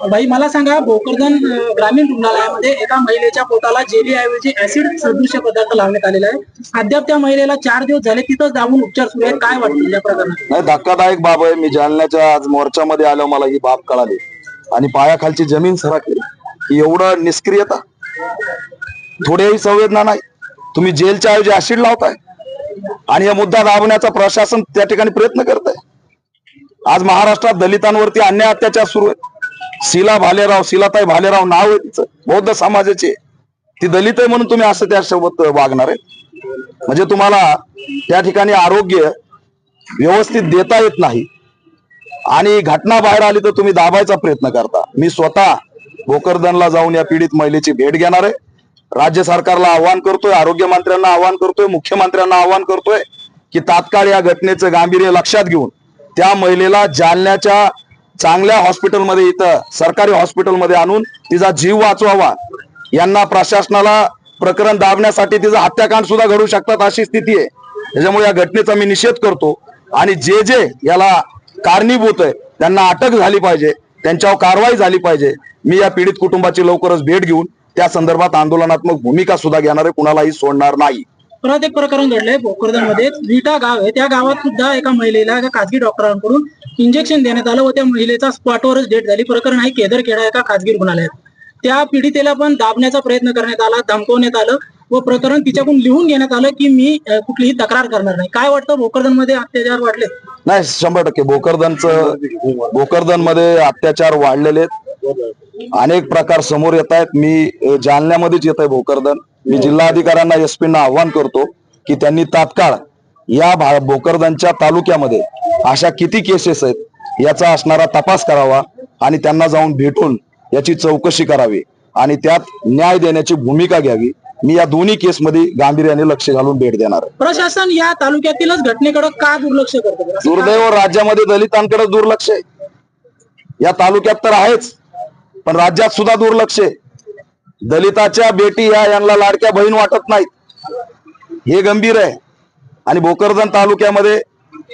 बाई मला सांगा भोकरदन ग्रामीण रुग्णालयामध्ये एका महिलेच्या पोटाला जेली ऐवजी ऍसिड सदृश्य पदार्थ लावण्यात आलेला आहे. अद्याप त्या महिलेला चार दिवस झाले तिथं जाऊन उपचार सुरू आहेत. काय वाटतं या प्रकरणात? नाही धक्कादायक बाब आहे. मी जालन्याच्या आज मोर्चामध्ये आलो. मला ही बाब कळाली. आणि पायाखालची जमीन सरकली ही एवढं निष्क्रियता? थोडेही संवेदना नाही. तुम्ही जेलच्या ऐवजी ऍसिड लावताय. आणि हा मुद्दा दाबण्याचा प्रशासन त्या ठिकाणी प्रयत्न करत आहे आज महाराष्ट्रात दलितांवरती अन्याय अत्याचार सुरू आहे शिला भालेराव शिलाताई भालेराव नाव आहे तिचं बौद्ध समाजाचे. ती दलित आहे म्हणून तुम्ही असं त्यासोबत वागणार आहे. म्हणजे तुम्हाला त्या ठिकाणी आरोग्य व्यवस्थित देता येत नाही. आणि घटना बाहेर आली तर तुम्ही दाबायचा प्रयत्न करता. मी स्वतः भोकरदनला जाऊन या पीडित महिलेची भेट घेणार आहे. राज्य सरकारला आवाहन करतोय आरोग्य मंत्र्यांना आवाहन करतोय मुख्यमंत्र्यांना आवाहन करतोय की तात्काळ या घटनेचं गांभीर्य लक्षात घेऊन त्या महिलेला जालन्याच्या चांगल्या हॉस्पिटलमध्ये इथं सरकारी हॉस्पिटलमध्ये आणून तिचा जीव वाचवावा. यांना प्रशासनाला प्रकरण दाबण्यासाठी तिचा हत्याकांड सुद्धा घडू शकतात अशी स्थिती आहे. त्याच्यामुळे या घटनेचा मी निषेध करतो. आणि जे जे याला कारणीभूत आहे त्यांना अटक झाली पाहिजे त्यांच्यावर कारवाई झाली पाहिजे. मी या पीडित कुटुंबाची लवकरच भेट घेऊन त्या संदर्भात आंदोलनात्मक भूमिका सुद्धा घेणार आहे कुणालाही सोडणार नाही. परत एक प्रकरण घडलंय भोकरदनमध्ये विटा गाव आहे. त्या गावात सुद्धा एका महिलेला एका खासगी डॉक्टरांकडून इंजेक्शन देण्यात आलं व त्या महिलेचा स्पॉटवरच डेट झाली. प्रकरण आहे केदरखेडा एका खासगी रुग्णालयात. त्या पीडितेला पण दाबण्याचा प्रयत्न करण्यात आला धमकवण्यात आलं व प्रकरण तिच्याकडून लिहून घेण्यात आलं की मी कुठलीही तक्रार करणार नाही. काय वाटतं? भोकरदनमध्ये अत्याचार वाढले नाही शंभर टक्के. भोकरदनचं भोकरदनमध्ये अत्याचार वाढलेले आहेत. अनेक प्रकार समोर येत आहेत मी जालन्यामध्येच येत आहे भोकरदन मी जिल्हाधिकाऱ्यांना एस ना आव्हान करतो की त्यांनी तात्काळ या भोकरदनच्या तालुक्यामध्ये अशा किती केसेस आहेत याचा असणारा तपास करावा आणि त्यांना जाऊन भेटून याची चौकशी करावी आणि त्यात न्याय देण्याची भूमिका घ्यावी मी या दोन्ही केसमध्ये गांभीर्याने लक्ष घालून भेट देणार. प्रशासन या तालुक्यातीलच घटनेकडे का दुर्लक्ष करतं? दुर्दैव राज्यामध्ये दलितांकडे दुर्लक्ष आहे या तालुक्यात तर आहेच पण राज्यात सुद्धा दुर्लक्ष आहे दलिताच्या बेटी ह्या यांना लाडक्या बहीण वाटत नाहीत. हे गंभीर आहे. आणि भोकरदन तालुक्यामध्ये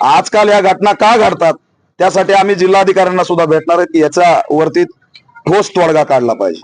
आजकाल या घटना का घडतात त्यासाठी आम्ही जिल्हाधिकाऱ्यांना सुद्धा भेटणार आहे की याच्या वरती ठोस तोडगा काढला पाहिजे.